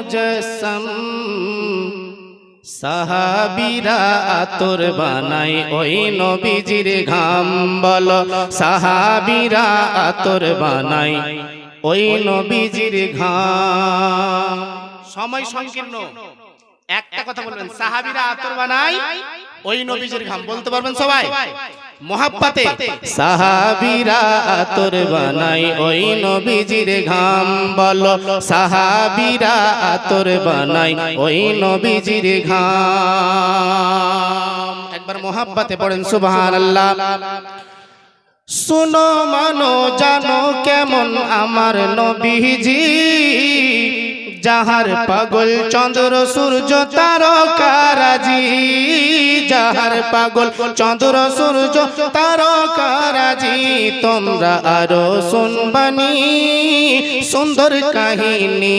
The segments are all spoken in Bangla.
মুজসম সাহাবিরা আতর বানাই ওই নবীজির ঘাম বল। সাহাবিরা আতর বানাই ওই নবীজির ঘাম। সময় সংকীর্ণ। একটা কথা বলবেন, সাহাবিরা আতর বানাই ওই নবীজির ঘাম। বলতে পারবেন সবাই? মোহাব্বাতে। সাহাবিরা আতর বানাই ওই নবীজির ঘাম বলো। সাহাবিরা আতর বানাই ওই নবীজির ঘাম। একবার মোহাব্বাতে পড়েন সুবহানাল্লাহ। শুনো মানো জানো কেমন আমার নবীজি? যাহার পাগল চন্দ্র, সূর্য তারকারাজি যাহার পাগল চন্দ্র, সূর্য তারকারাজি তোমরা আরও শুনবানি সুন্দর কাহিনী।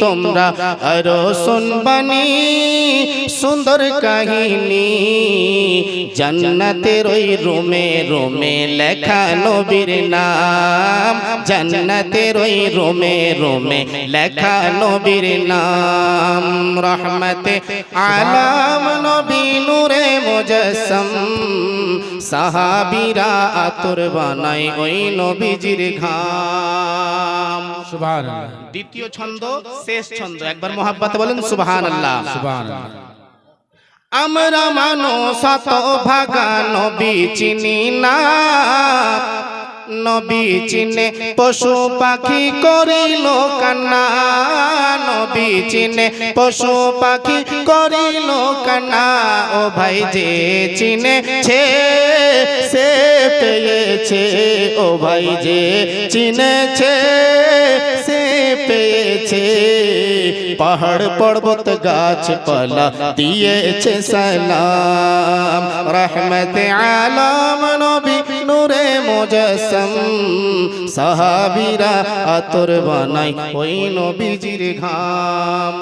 তোমরা আরও শুনবানি সুন্দর কাহিনী। জান্নাতের ওই রোমে রোমে লেখা নবীর নাম। জান্নাতের ওই রোমে রোমে লেখা নবীর নাম। রহমতে আলাম নবী নূরে মুজাসসম সাহাবীরা আতর বানাই ওই নবীজির ঘাম। সুবহানাল্লাহ। দ্বিতীয় ছন্দ শেষ ছন্দ। একবার মোহাব্বত বলেন সুবহানাল্লাহ। সুবহানাল্লাহ। আমরা মানো শত ভাগা নবী চিনি না। নবী চিনে পশু পাখি করিল কান্না। নবী চিনে পশু পাখি করিল কান্না। ও ভাই যে চিনেছে, সে পেয়েছে। ও ভাই যে চিনেছে, সে পেয়েছে। পাহাড় পর্বত গাছপালা দিয়েছে সালাম। রহমত আলম নবী নূরে মোজসম। সাহাবীরা আতর বানাই ওই নবীজির ঘাম।